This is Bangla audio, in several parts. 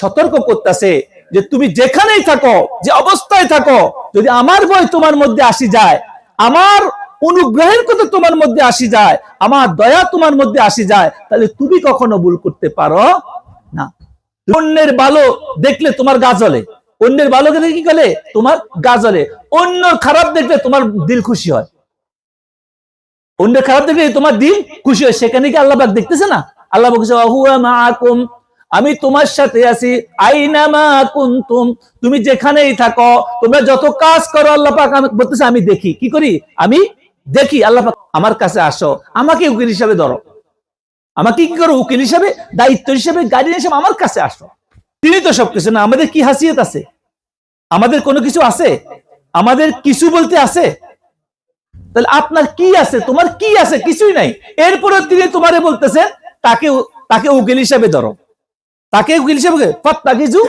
সতর্ক করতেছে যে তুমি যেখানেই থাকো, যে অবস্থায় থাকো, যদি আমার ভয় তোমার মধ্যে আসি যায়, আমার অনুগ্রহের কথা তোমার মধ্যে আসি যায়, আমার দয়া তোমার মধ্যে আসি যায়, তাহলে তুমি কখনো ভুল করতে পারো না। অন্যের ভালো দেখলে তোমার গা জ্বলে। অন্যের ভালো দেখলে কি করে? তোমার গা জ্বলে। অন্য খারাপ দেখলে তোমার দিল খুশি হয়। অন্যের খারাপ দেখলে তোমার দিল খুশি হয়। সেখানে কি আল্লাহ দেখতেছে না? আল্লাহ বলছে "ওয়াহুয়া মাআকুম আমি তোমার সাথে আছি। আইনামা কুনতুম। তুমি যেখানেই থাকো, তোমরা যত কাজ করো, আল্লাহ পাক আমি বলতেছে, আমি দেখি। কি করি? আমি দেখি, আল্লাহ পাক আমার কাছে আসো। আমাকে উকিল হিসাবে ধরো। আমাকে কি করো? উকিল হিসাবে, দায়িত্ব হিসাবে গাড়ি হিসাবে আমার কাছে আসো। তিনি তো সবকিছু না, আমাদের কি হাসিয়ত আছে? আমাদের কোনো কিছু আছে? আমাদের কিছু বলতে আছে? তাহলে আপনার কি আছে? তোমার কি আছে? কিছুই নাই। এরপরে তিনি তোমারে বলতেছেন, তাকে তাকে উকিল হিসাবে ধরো। তাকে উকিল হিসাবে ফাত্তাকিজু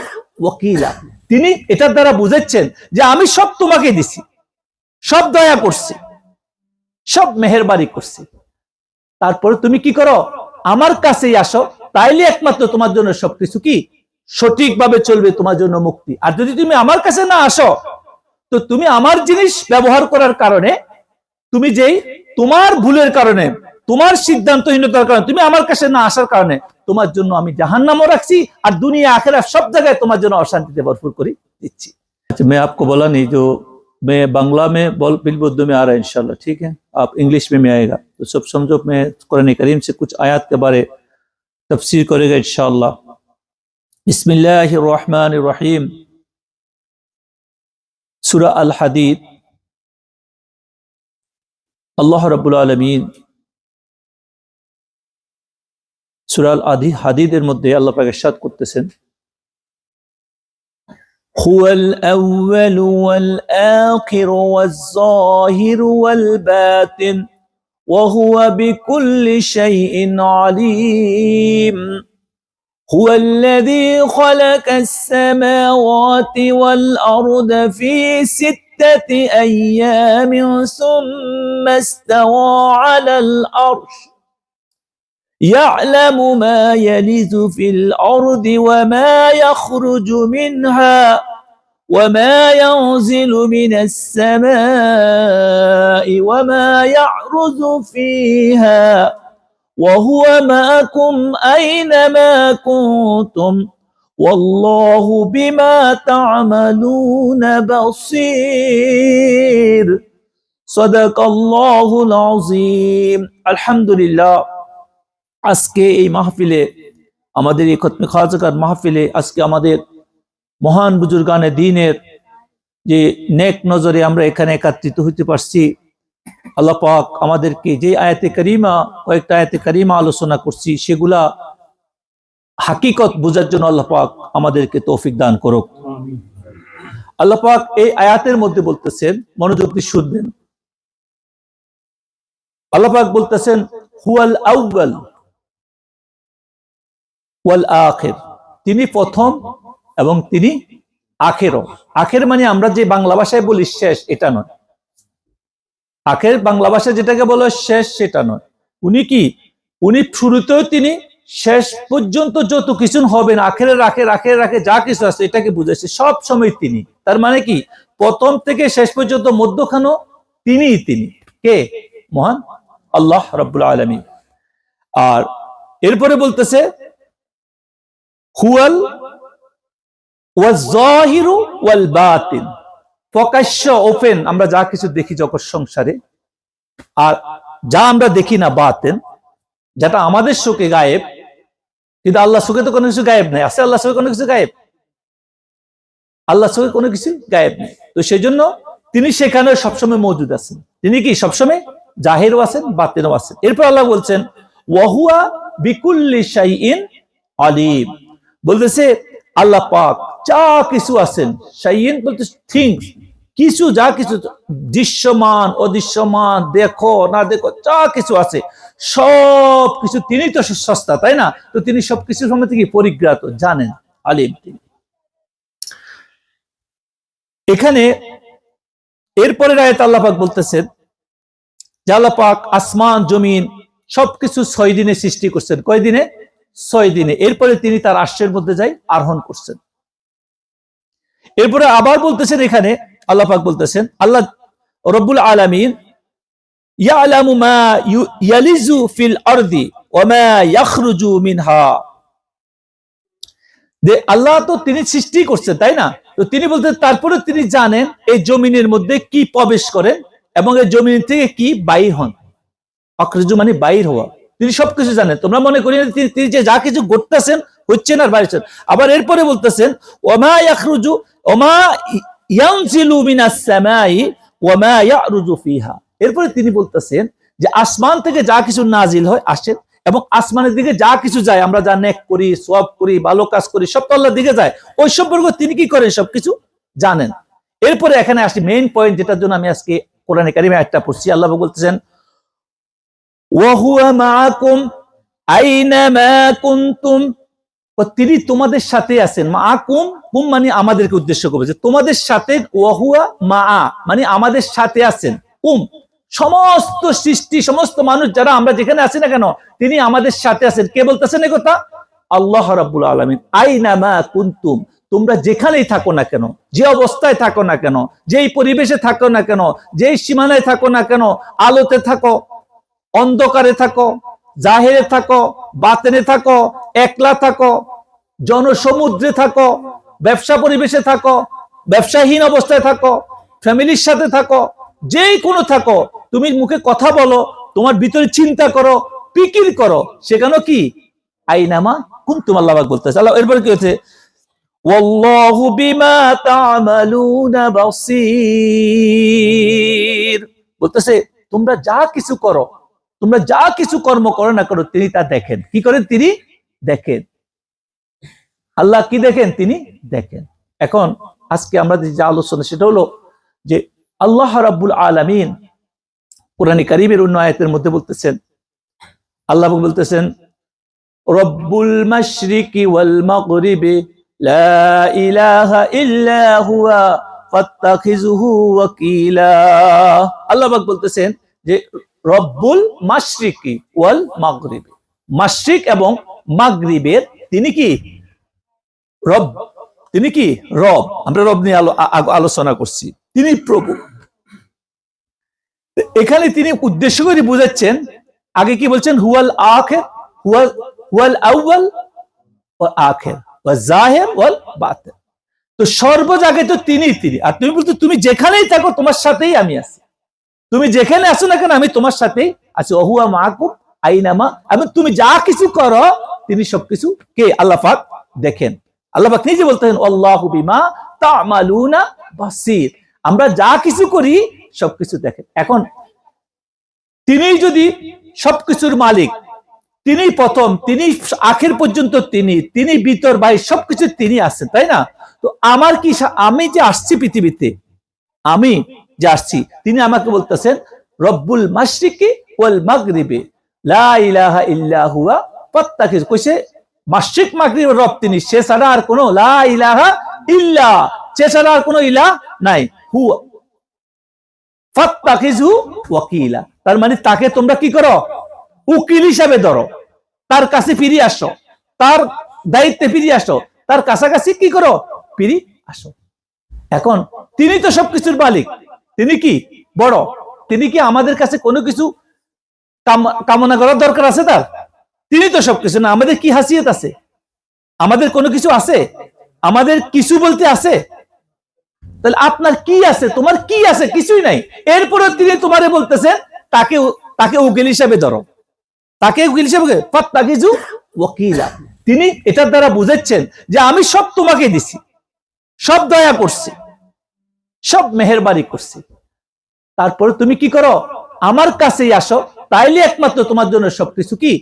ওয়াকিলা। তিনি এটার দ্বারা বুঝাচ্ছেন যে আমি সব তোমাকে দিছি, সব দয়া করছি, সব মেহেরবানি করছি। তারপরে তুমি কি করো? আমার কাছেই আসো, তাইলে একমাত্র তোমার জন্য সবকিছু কি? সঠিকভাবে চলবে তোমার জন্য মুক্তি। আর যদি তুমি আমার কাছে না আসো, তো তুমি আমার জিনিস ব্যবহার করার কারণে, তুমি যেই তোমার ভুলের কারণে তোমার সিদ্ধান্তহীনতার কারণে তুমি আমার কাছে না আসার কারণে তোমার জন্য আমি জাহান্নামও রাখছি আর দুনিয়া আখেরা সব জায়গায় তোমার জন্য অশান্তিতে ভরপুর করে দিচ্ছি अच्छा मैं आपको बोला नहीं जो मैं बांग्ला में बोल बिल्कुल उर्दू में आ रहा है इंशाल्लाह ठीक है आप इंग्लिश में में आएगा तो सब समझो मैं कुरान करीम से कुछ आयत के बारे तफसीर करेगा इंशाल्लाह बिस्मिल्लाहिर रहमानिर रहीम सूरा अल हदीद আল্লাহ রাব্বুল আলমিন সুরাল আদি হাদিদের মধ্যে আল্লাহ পাক ইরশাদ করতেছেন هو الأول والآخر والظاهر والباطن وهو بكل شيء عليم هو الذي خلق السماوات والأرض في ستة أيام ثم استوى على الأرش يعلم ما يلج في الأرض وما يخرج منها وما ينزل من السماء وما يعرج فيها وهو معكم أينما كنتم والله بما تعملون بصير. صدق الله العظيم. الحمد لله. আজকে এই মাহফিলে আমাদের এই খতমে খাজাকার মাহফিলে আজকে আমাদের মহান বুজুর্গানে দিনের যে নেক নজরে আমরা এখানে একত্রিত হইতে পারছি, আল্লাহ পাক আমাদেরকে যে আয়াতে করিমা, কয়েকটা আয়াতে করিমা আলোচনা করছি, সেগুলা হাকিকত বোঝার জন্য আল্লাহ পাক আমাদেরকে তৌফিক দান করুক। আল্লাহ পাক এই আয়াতের মধ্যে বলতেছেন, মনোযোগ দিয়ে শুনবেন। আল্লাহ পাক বলতেছেন, হুয়াল আউয়াল ওয়াল আখির। তিনি প্রথম এবং তিনি আখেরও। আখের মানে আমরা যে বাংলা ভাষায় বলি শেষ, এটা নয়। আখের বাংলা ভাষায় যেটাকে বলা শেষ, সেটা নয়। উনি কি? উনি শুরুতেও তিনি শেষ পর্যন্ত যত কিছু হবেন, আখেরে রাখে রাখে রাখে, যা কিছু আছে, এটাকে বুঝেছে সব সময় তিনি। তার মানে কি? প্রথম থেকে শেষ পর্যন্ত মধ্যখানো তিনিই তিনি। কে? মহান আল্লাহ রব্বুল আলমী আর এরপরে বলতেছে হুয়াল ওয়াজিরু ওয়াল বাতিন প্রকাশ্য, ওপেন, আমরা যা কিছু দেখি জগৎ সংসারে, আর যা আমরা দেখি না বাতেন যেটা আমাদের সুখে গায়েব, কিন্তু আল্লাহ সুখে তো কোনো কিছু গায়েব নেই। আছে আল্লাহ সুখে কোনো কিছু গায়েব? আল্লাহ সুখে কোনো কিছু গায়েব নেই। তো সেই জন্য তিনি সেখানে সবসময় মজুদ আছেন। তিনি কি সবসময়? জাহেরও আছেন বাতেনও আছেন। এরপর আল্লাহ বলছেন ওয়াহুয়া বিকুল্লি শাইইন আলিম। বলতেছে, আল্লাহ পাক যা কিছু আছেন, শাইইন বলতে থিংস কিছু যা কিছু দৃশ্যমান, অদৃশ্যমান, দেখো, না দেখো, যা কিছু আছে সব কিছু তিনি তো সস্তা, তাই না? তো তিনি সবকিছু সম্বন্ধে কি পরিজ্ঞাত, জানেন, আলিম তিনি। এখানে এরপরে রায়ত আল্লাপাক বলতেছেন যে আল্লাপাক আসমান, জমিন, সবকিছু ছয় দিনে সৃষ্টি করছেন। কয় দিনে? ছয় দিনে। এরপরে তিনি তার আশ্রের মধ্যে যাই আরোহণ করছেন। এরপরে আবার বলতেছেন এখানে, আল্লাহ পাক বলতেছেন, আল্লাহ রব্বুল আলামিন আল্লাহ তো তিনি সৃষ্টি করছেন, তাই না? তো তিনি বলতেন তারপরে তিনি জানেন এই জমিনের মধ্যে কি প্রবেশ করেন এবং এই জমিন থেকে কি বাইর হন। অক্রজু মানে বাইর হওয়া। তিনি সবকিছু জানেন। তোমরা মনে করি তিনি- যে যা কিছু করতেছেন হচ্ছেন আর বাইরেছেন আবার এরপরে বলতেছেন, ওমা ইয়াখরুজু ওমা ইয়ানজিলু মিনাস সামাই, ওমা ইয়ারুজু ফিহা। এরপরে তিনি বলতেছেন যে, আসমান থেকে যা কিছু নাজিল হয়, আসে এবং আসমানের দিকে যা কিছু যায়, আমরা যা নেক করি সব করি, ভালো কাজ করি, সব তো আল্লাহর দিকে যায়। ওই সম্পর্কে তিনি কি করেন সবকিছু? জানেন। এরপরে এখানে আসি মেইন পয়েন্ট যেটার জন্য আমি আজকে কোরআনে কারিমে একটা পড়ছি। আল্লাহ বলতেছেন তিনি তোমাদের সাথে আছেন। মা কুম কুম মানে আমাদেরকে উদ্দেশ্য করবে যে তোমাদের সাথে ওয়াহুয়া মা আ মানে আমাদের সাথে আছেন। কুম, সমস্ত সৃষ্টি, সমস্ত মানুষ যারা আমরা যেখানে আছি না কেন, তিনি আমাদের সাথে আছেন। কে বলতেছেন এ কথা? আল্লাহ রাব্বুল আলামিন। আইনামা কুন্তুম, তোমরা যেখানেই থাকো না কেন, যে অবস্থায় থাকো না কেন, যেই পরিবেশে থাকো না কেন, যেই সীমানায় থাকো না কেন, আলোতে থাকো। অন্ধকারে থাকো, জাহেরে থাকো, বাতেনে থাকো, একলা থাকো, জনসমুদ্রে থাকো, ব্যবসা পরিবেশে থাকো, ব্যবসাহীন অবস্থায় থাকো, ফ্যামিলির সাথে থাকো, যেই কোনো থাকো, তুমি মুখে কথা বলো, তোমার ভিতরে চিন্তা করো, পিকির করো, সেখানে কি? আইনামা কোন তোমার লাভ বলতেছে। আল্লাহ, এরপরে কি হচ্ছে? বলতেছে, তোমরা যা কিছু করো তোমরা যা কিছু কর্ম করো না করো, তিনি তা দেখেন। কি করেন তিনি? দেখেন। আল্লাহ কি দেখেন? তিনি দেখেন। এখন আজকে আমরা যে আলোচনা, সেটা হলো যে আল্লাহ রাব্বুল আলামিন কোরআন কারিমের অন্য আয়াতের মধ্যে বলতেছেন, আল্লাহ বলতেছেন, রব্বুল মাশরিকি ওয়াল মাগরিবি লা ইলাহা ইল্লা হুয়া ফাত্তাখিযুহু ওয়াকিলা। আল্লাহ পাক বলতেছেন যে রব্বুল মাশরিকি ওয়াল মাগরিবি। মাশরিক এবং মাগরিবের তিনি কি? রব। তিনি কি? রব। আমরা রব নিয়ে আলো- আলোচনা করছি। তিনি প্রভু। এখানে তিনি উদ্দেশ্য করে বুঝাচ্ছেন, আগে কি বলছেন? হুয়াল আখের, হুয়াল হুয়াল আউয়াল ও আখের ও জাহের, ওয়াল বাতেন তো সর্বজাগে তো তিনি তিনি। আর তুমি বলছো, তুমি যেখানেই থাকো, তোমার সাথেই আমি আছি। তুমি যেখানে আসো না কেন, আমি তোমার সাথেই আছি। অহুয়া মাহকুম আইনামা, এবং তুমি যা কিছু করো, তিনি সবকিছু কে? আল্লাহ পাক দেখেন। আল্লাহ পাক নিজে বলতেন আল্লাহু বিমা তামালুনা বাসির। আমরা যা কিছু করি, সবকিছু দেখেন। এখন, তিনি যদি সবকিছুর মালিক, তিনি প্রথম, তিনি আখের পর্যন্ত তিনি তিনি ভিতর ভাই সবকিছু তিনি আসছেন তাই না? তো আমার কি আমি যে আসছি পৃথিবীতে, আমি যে আসছি, তিনি আমাকে বলতেছেন, রব্বুল মাশরিকি ওয়াল মাগরিবি তার মানে তাকে তোমরা কি করো? উকিল হিসাবে ধরো। তার কাছে ফিরে আসো। তার দায়িত্বে ফিরে আসো। তার কাছাকাছি কি করো? ফিরে আসো। এখন তিনি তো সবকিছুর মালিক। তিনি কি বড়? তিনি কি আমাদের কাছে কোনো কিছু কামনা করার দরকার আছে তার? তিনি তো সবকিছু না, আমাদের কি হাসিয়ত আছে? আমাদের কোনো কিছু আছে? আমাদের কিছু বলতে আছে? তাহলে আপনার কি আছে? তোমার কি আছে? কিছুই নাই। এরপরে তিনি তোমারে বলতেছেন, তাকে তাকে উকিল হিসাবে ধরো। তাকে উকিল হিসাবে ফাত্তাকিজু ওয়াকিলা। তিনি এটার দ্বারা বুঝাচ্ছেন যে আমি সব তোমাকে দিছি। সব দয়া করছি। সব মেহেরবানি করছি। তারপরে তুমি কি করো? আমার কাছেই আসো, তাইলে একমাত্র তোমার জন্য সবকিছু কি?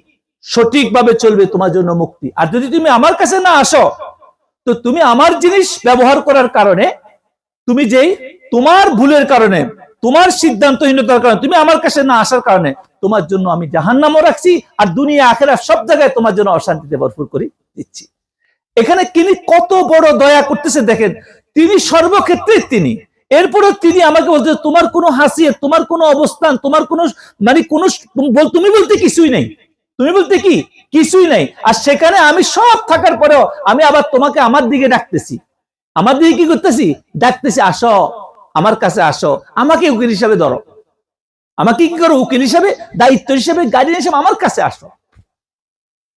সঠিকভাবে চলবে তোমার জন্য মুক্তি। আর যদি তুমি আমার কাছে না আসো, তো তুমি আমার জিনিস ব্যবহার করার কারণে, তুমি যেই তোমার ভুলের কারণে, তোমার সিদ্ধান্তহীনতার কারণে, তুমি আমার কাছে না আসার কারণে, তোমার জন্য আমি জাহান্নামও রাখছি, আর দুনিয়া আখেরা সব জায়গায় তোমার জন্য অশান্তিতে ভরপুর করে দিচ্ছি। এখানে তিনি কত বড় দয়া করতেছে দেখেন, তিনি সর্বক্ষেত্রে তিনি। এরপরও তিনি আমাকে বলতে তোমার কোনো হাসিয়ত তোমার কোনো অবস্থান, তোমার কোনো মানে কোনো তুমি বলতে কিছুই নেই। তুমি বলতে কি? কিছুই নাই। আর সেখানে আমি সব থাকার পরেও আমি আবার তোমাকে আমার দিকে ডাকতেছি। আমার দিকে কি করতেছি? ডাকতেছি, আসো, আমার কাছে আসো। আমাকে উকিল হিসাবে ধরো। আমাকে কি করো? উকিল হিসাবে, দায়িত্ব হিসাবে, গাড়ি হিসাবে আমার কাছে আসো।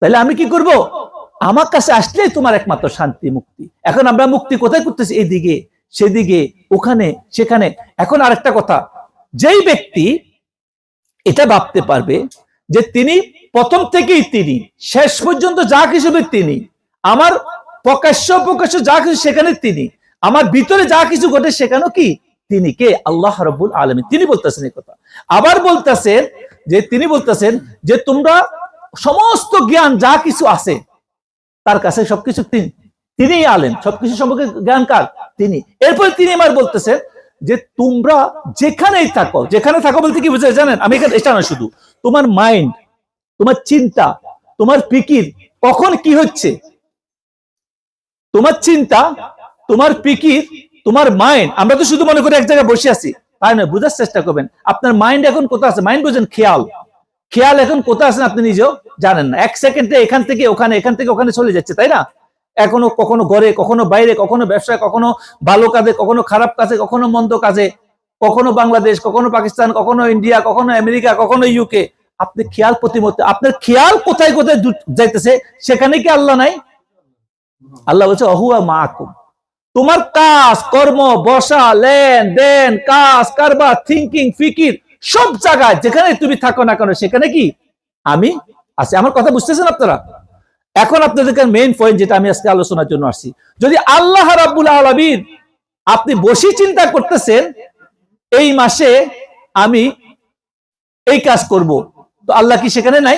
তাহলে আমি কি করব? আমার কাছে আসলে তোমার একমাত্র শান্তি, মুক্তি। এখন আমরা মুক্তি কোথায় করতেছি? এইদিকে। সেদিকে, ওখানে, সেখানে। এখন আরেকটা কথা, যেই ব্যক্তি এটা ভাবতে পারবে যে তিনি প্রথম থেকেই তিনি, শেষ পর্যন্ত যা হিসেবে তিনি, আমার প্রকাশ্য প্রকাশ্য যা কিছু সেখানে তিনি, আমার ভিতরে যা কিছু ঘটে সেখানেও কি তিনি কে? আল্লাহ রব্বুল আলমী তিনি বলতেছেন এই কথা। আবার বলতেছেন যে, তিনি বলতেছেন যে, তোমরা সমস্ত জ্ঞান যা কিছু আছে, তার কাছে সবকিছু তিনি তিনিই আলেন সবকিছু সম্পর্কে জ্ঞান কার? তিনি। এরপরে তিনি আমার বলতেছেন যে, তোমরা যেখানেই থাকো, যেখানে থাকো বলতে কি বুঝে জানেন? আমি এখানে এটা না শুধু। তোমার মাইন্ড তোমার চিন্তা, তোমার ফিকির, কখন কি হচ্ছে? তোমার চিন্তা, তোমার পিকির তোমার মাইন্ড আমরা তো শুধু মনে করি এক জায়গায় বসে আছি। তাই নয়, বোঝার চেষ্টা করবেন। আপনার মাইন্ড এখন কোথায় আছে? মাইন্ড বুঝেন খেয়াল। খেয়াল এখন কোথায় আছেন আপনি নিজেও জানেন না। এক সেকেন্ডে এখান থেকে ওখানে, এখান থেকে ওখানে চলে যাচ্ছে, তাই না? এখনও কখনো ঘরে, কখনো বাইরে, কখনো ব্যবসায়, কখনো ভালো কাজে, কখনো খারাপ কাজে, কখনো মন্দ কাজে, কখনো বাংলাদেশ, কখনো পাকিস্তান, কখনো ইন্ডিয়া, কখনো আমেরিকা, কখনো ইউকে আপনি খেয়াল প্রতিমতে আপনার খেয়াল কোথায় কোথায় যাইতেছে, সেখানে কি আল্লাহ নাই? আল্লাহ বলছে, অহুয়া মাকুম তোমার কাজ, কর্ম, বসা লেন দেন কাজ, কারবার থিঙ্কিং ফিকির, সব জায়গায় যেখানে তুমি থাকো না কেন, সেখানে কি? আমি? আছি আমার কথা বুঝতেছেন আপনারা? এখন আপনাদের মেইন পয়েন্ট যেটা আমি আজকে আলোচনার জন্য আসছি। যদি আল্লাহ রাব্বুল আলামিন আপনি বসে চিন্তা করতেছেন, এই মাসে আমি এই কাজ করব। তো আল্লাহ কি সেখানে নাই?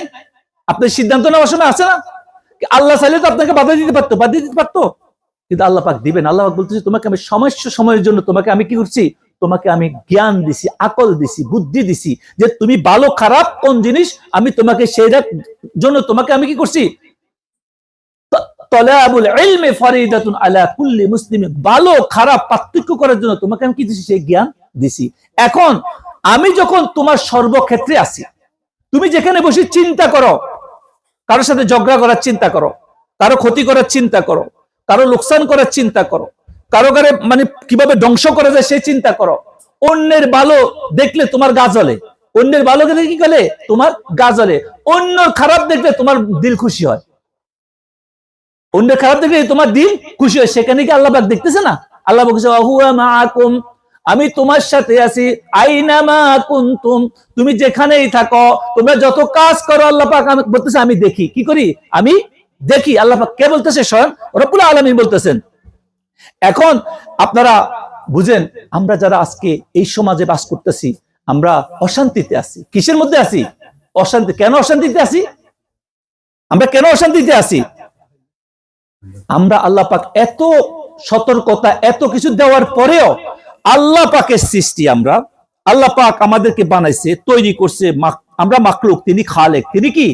আপনার সিদ্ধান্ত নেওয়ার সময় আছে না? আল্লাহ চাইলে তো আপনাকে বাধা দিতে পারতো বাধা দিতে পারতো? কিন্তু আল্লাহ পাক দিবেন। আল্লাহ পাক বলতেছে, তোমাকে আমি সমস্য সময়ের জন্য তোমাকে আমি কি করছি? তোমাকে আমি জ্ঞান দিছি, আকল দিছি, বুদ্ধি দিছি যে তুমি ভালো খারাপ কোন জিনিস আমি তোমাকে সেইটার জন্য তোমাকে আমি কি করছি? সর্বক্ষেত্রে আছি, তুমি যেখানে বসে চিন্তা করো, কারোর সাথে ঝগড়া করার চিন্তা করো, কারও ক্ষতি করার চিন্তা করো, কারও লোকসান করার চিন্তা করো, কারও কারে মানে কীভাবে ধ্বংস করা যায় সে চিন্তা করো। অন্যের ভালো দেখলে তোমার গা জ্বলে, অন্যের ভালো দেখলে কি করে তোমার গা জ্বলে। অন্য খারাপ দেখলে তোমার দিল খুশি হয়। অন্যের খারাপ দেখলে তোমার দিন খুশি হয়। সেখানে কি আল্লাহ পাক দেখতেছে না? আল্লাহ বলছে "ওয়াহুয়া আমি তোমার সাথে আছি। তুমি যেখানেই থাকো, তোমরা যত কাজ করো, আল্লাহ পাক আমি বলতেছে, আমি দেখি। কি করি? আমি দেখি। আল্লাহ পাক কে বলতেছে? স্বয়ং রব্বুল আলামিন বলতেছেন। এখন আপনারা বুঝেন, আমরা যারা আজকে এই সমাজে বাস করতেছি, আমরা অশান্তিতে আছি। কিসের মধ্যে আছি? অশান্তি, কেন অশান্তিতে আছি? আমরা কেন অশান্তিতে আছি? আমরা আল্লাহ পাক এত সতর্কতা, এত কিছু দেওয়ার পরেও আল্লাহ পাকের সৃষ্টি আমরা, আল্লাহ পাক আমাদেরকে বানাইছে, তৈরি করছে আমরা মাকলুক তিনি খালেক। তিনি কি?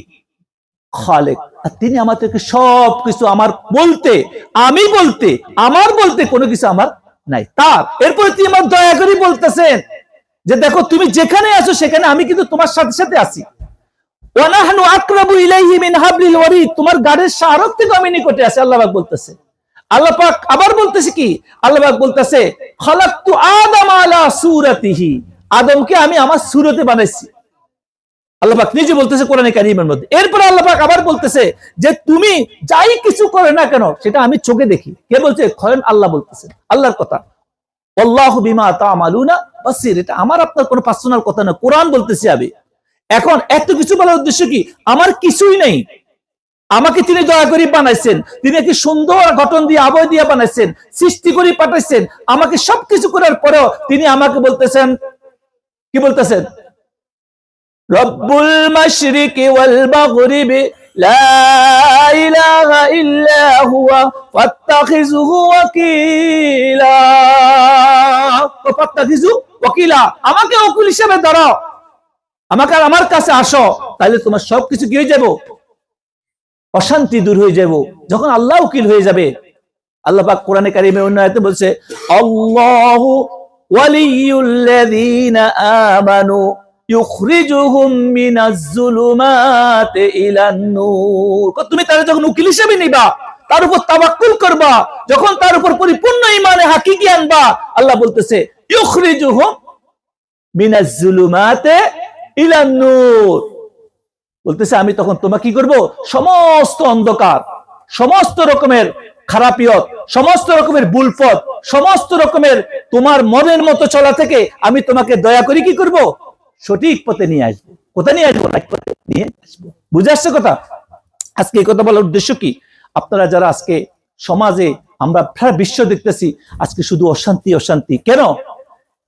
খালেক। আর তিনি আমাদেরকে সব কিছু আমার বলতে, আমি বলতে, আমার বলতে কোনো কিছু আমার নাই। তার, এরপরে তিনি আমার দয়া করে বলতেছেন যে, দেখো, তুমি যেখানে আছো সেখানে আমি কিন্তু তোমার সাথে সাথে আছি। আকরাবু ইলাইহি মিন হাবলিল ওয়ারিদ। তোমার থেকে আমি নিকটে আছি, আল্লাহ পাক বলতেছে। আল্লাহ পাক আবার বলতেছে কি? আল্লাহ পাক বলতেছে আদম আলা সূরাতিহি। আদমকে আমি আমার বানাইছি। আল্লাহ পাক নিজে বলতেছে কোরআনে কারিমের মধ্যে। আল্লাহ পাক আবার বলতেছে যে, তুমি যাই কিছু করে না কেন, সেটা আমি চোখে দেখি। কে বলছে? খয়ন আল্লাহ বলতেছে, আল্লাহর কথা। আল্লাহ বিমা তামালুনা। বাসির এটা আমার আপনার কোনো পার্সোনাল কথা না। কোরআন বলতেছি আমি। এখন এত কিছু বলার উদ্দেশ্য কি? আমার কিছুই নেই। আমাকে তিনি দয়া করে বানাইছেন। তিনি একটি সুন্দর গঠন দিয়ে আবয় দিয়ে বানাইছেন, সৃষ্টি করে পাঠাইছেন। আমাকে সবকিছু করার পরেও তিনি আমাকে বলতেছেন, কি বলতেছেন? রব্বুল মাশরিকি ওয়াল মাগরিবি, লা ইলাহা ইল্লা হুয়া, ফাত্তাখিযুহু ওয়াকিলা। ফাত্তাখিযু ওয়াকিলা। আমাকে ওকিল হিসেবে ধরো। আমাকে আর আমার কাছে আসো তাহলে তোমার সবকিছু কি হয়ে যাব? অশান্তি দূর হয়ে যাব। যখন আল্লাহ উকিল হয়ে যাবে, আল্লাহ পাক কোরআনে কারিমে অন্য আয়াতে বলছে, আল্লাহু ওয়ালিয়ুল্লাযীনা আমানু ইউখরিজুহুম মিনাজ-জুলুমাতি ইলান-নূর তুমি তারা যখন উকিল হিসেবে নিবা, তার উপর তাওয়াক্কুল করবা, যখন তার উপর পরিপূর্ণ ঈমানে হাকিকি আনবা, আল্লাহ বলতেছে, ইউখরিজুহুম মিনাজ-জুলুমাতি ইলান-নূর বলতেছে, আমি তখন তোমাকে কি করব? সমস্ত অন্ধকার, সমস্ত রকমের খারাপিয়ত, সমস্ত রকমের বুলফত সমস্ত রকমের তোমার মনের মতো চলা থেকে আমি তোমাকে দয়া করে কি করব? সঠিক পথে নিয়ে আসব। কোথায় নিয়ে আসব? পথে নিয়ে আসব। বুঝে আসছে কথা? আজকে এই কথা বলার উদ্দেশ্য কি? আপনারা যারা আজকে সমাজে আমরা বিশ্ব দেখতেছি, আজকে শুধু অশান্তি অশান্তি। কেন?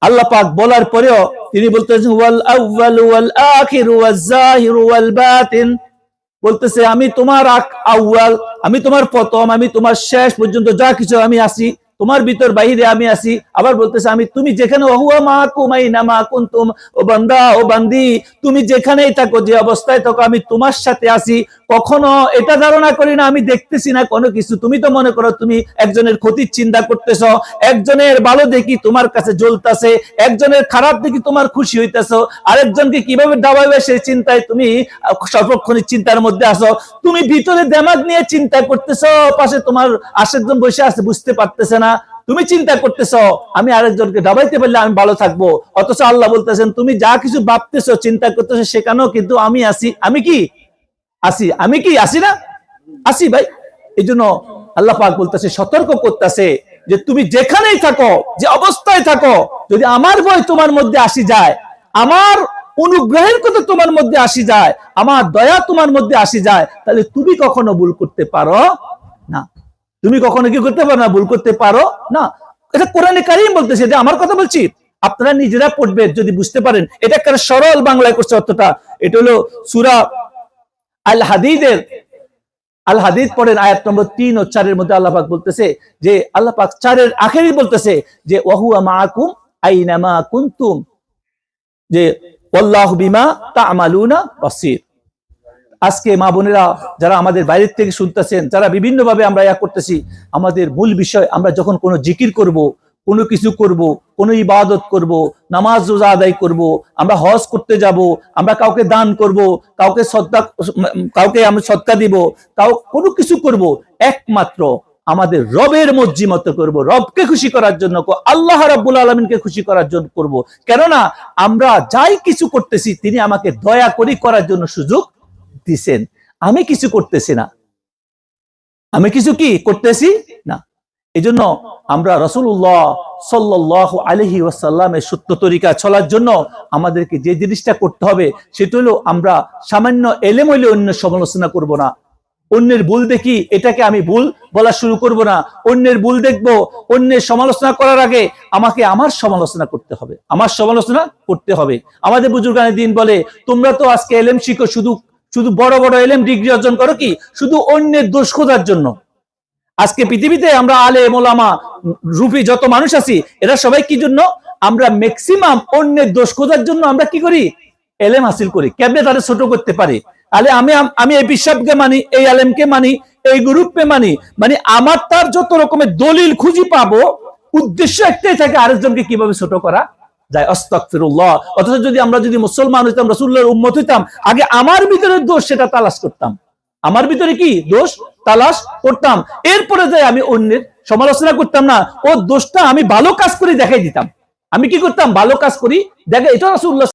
আল্লাহ পাক বলার পরেও তিনি বলতেছেন, ওয়াল আউয়াল ওয়াল আখির ওয়াল জাহির ওয়াল বাতিন। বলতেছে, আমি তোমার আউয়াল আমি তোমার প্রথম, আমি তোমার শেষ পর্যন্ত যা কিছু আমি আসি তোমার ভিতর বাহিরে আমি আসি আবার বলতেছে, আমি তুমি যেখানে, ওহুয়া মাকুম, আইনা মা কুনতুম ও বান্দা, ও বান্দি, তুমি যেখানেই থাকো, যে অবস্থায় থাকো, আমি তোমার সাথে আসি কখনো এটা ধারণা করি না, আমি দেখতেছি না কোনো কিছু। তুমি তো মনে করো তুমি একজনের ক্ষতির চিন্তা করতেছ, একজনের ভালো দেখি তোমার কাছে জ্বলতাছে, একজনের খারাপ দেখি তোমার খুশি হইতেছ। আরেকজনকে কীভাবে দাবাবে সেই চিন্তায় তুমি সর্বক্ষণিক চিন্তার মধ্যে আসো তুমি ভিতরে দেমাগ নিয়ে চিন্তা করতেছ, পাশে তোমার আশেকজন বসে আছে, বুঝতে পারতেছে না। তুমি চিন্তা করতেছ, আমি আরেকজনকে দাবাইতে পারলে আমি ভালো থাকব। অথচ আল্লাহ বলতেছেন, তুমি যা কিছু ভাবতেছো, চিন্তা করতেছো, সেখানেও কিন্তু আমি আসি আমি কি? আসি আমি কি? আসি না? আসি ভাই। এই জন্য আল্লাহ পাক বলতেছে, সতর্ক করতেছে যে তুমি যেখানেই থাকো, যে অবস্থায় থাকো, যদি আমার ভয় তোমার মধ্যে আসি যায়, আমার অনুগ্রহের কথা তোমার মধ্যে আসি যায়, আমার দয়া তোমার মধ্যে আসি যায়, তাহলে তুমি কখনো ভুল করতে পারো তুমি কখনো কি করতে পারো না? ভুল করতে পারো না? এটা কোরআনে কারিম বলতেছে, এটা আমার কথা বলছি। আপনারা নিজেরা পড়বেন যদি বুঝতে পারেন। এটা একটা সরল বাংলায় করছে অর্থটা। এটা হলো সুরা আল হাদিদের আল হাদিদ পড়েন আয়াত নম্বর তিন ও চারের মধ্যে আল্লাহ পাক বলতেছে যে, আল্লাহ পাক চারের আখেরই বলতেছে যে ওহুয়া মাকুম আইনামা কুনতুম। যে, ওয়াল্লাহু বিমা তা'মালুনা বাসীর। আজকে মা বোনেরা যারা আমাদের বাইরের থেকে শুনতেছেন, যারা বিভিন্ন ভাবে আমরা ইয়া করতেছি, আমাদের মূল বিষয় আমরা যখন কোনো জিকির করব, কোনো কিছু করব, কোনো ইবাদত করব, নামাজ রোজা আদায় করব, আমরা হজ করতে যাব, আমরা কাউকে দান করব, কাউকে সদ্কা কাউকে আমরা সৎকা দিব, কাউ, কোনো কিছু করব, একমাত্র আমাদের রবের মর্জি মতো করব, রবকে খুশি করার জন্য আল্লাহ রাব্বুল আলমিনকে খুশি করার জন্য করব। কেননা আমরা যাই কিছু করতেছি, তিনি আমাকে দয়া করি করার জন্য সুযোগ দিছেন। আমি কিছু করতেছি না। আমি কিছু কি করতেছি না। এই জন্য আমরা রসুল্লাহ সাল্লাহ আলহি ওয়াসাল্লামের সত্য তরিকা চলার জন্য আমাদেরকে যে জিনিসটা করতে হবে, সেটা হলো আমরা সামান্য এলেম হইলে অন্য সমালোচনা করব না। অন্যের ভুল দেখি, এটাকে আমি ভুল বলা শুরু করব না। অন্যের ভুল দেখব, অন্যের সমালোচনা করার আগে আমাকে আমার সমালোচনা করতে হবে। আমার সমালোচনা করতে হবে। আমাদের বুজুর্গানের দিন বলে, তোমরা তো আজকে এলেম শিখো, শুধু শুধু বড় বড় এলেম ডিগ্রি অর্জন করো কি? শুধু অন্যের দোষ খোঁজার জন্য। আজকে পৃথিবীতে আমরা আলে মোলামা রূপী যত মানুষ আছি, এরা সবাই কি জন্য? আমরা ম্যাক্সিমাম অন্যের দোষ খোঁজার জন্য আমরা কি করি? এলেম হাসিল করি। কেমনে তাদের ছোট করতে পারে? আলে আমি আমি এই বিশ্বাসকে মানি, এই আলেমকে মানি, এই গ্রুপকে মানি মানে আমার তার যত রকমের দলিল খুঁজি পাবো, উদ্দেশ্য একটাই থাকে আরেকজনকে কীভাবে ছোট করা। যায় অথচ যদি আমরা যদি মুসলমান হইতাম রসুল্লাহর উম্মত হইতাম, আগে আমার ভিতরে দোষ সেটা তালাশ করতাম। আমার ভিতরে কি দোষ? তালাশ করতাম। এরপরে যাই আমি অন্যের সমালোচনা করতাম না। ও দোষটা আমি ভালো কাজ করে দেখাই দিতাম। আমি কি করতাম? ভালো কাজ করি দেখে এটা রসুল্লাহ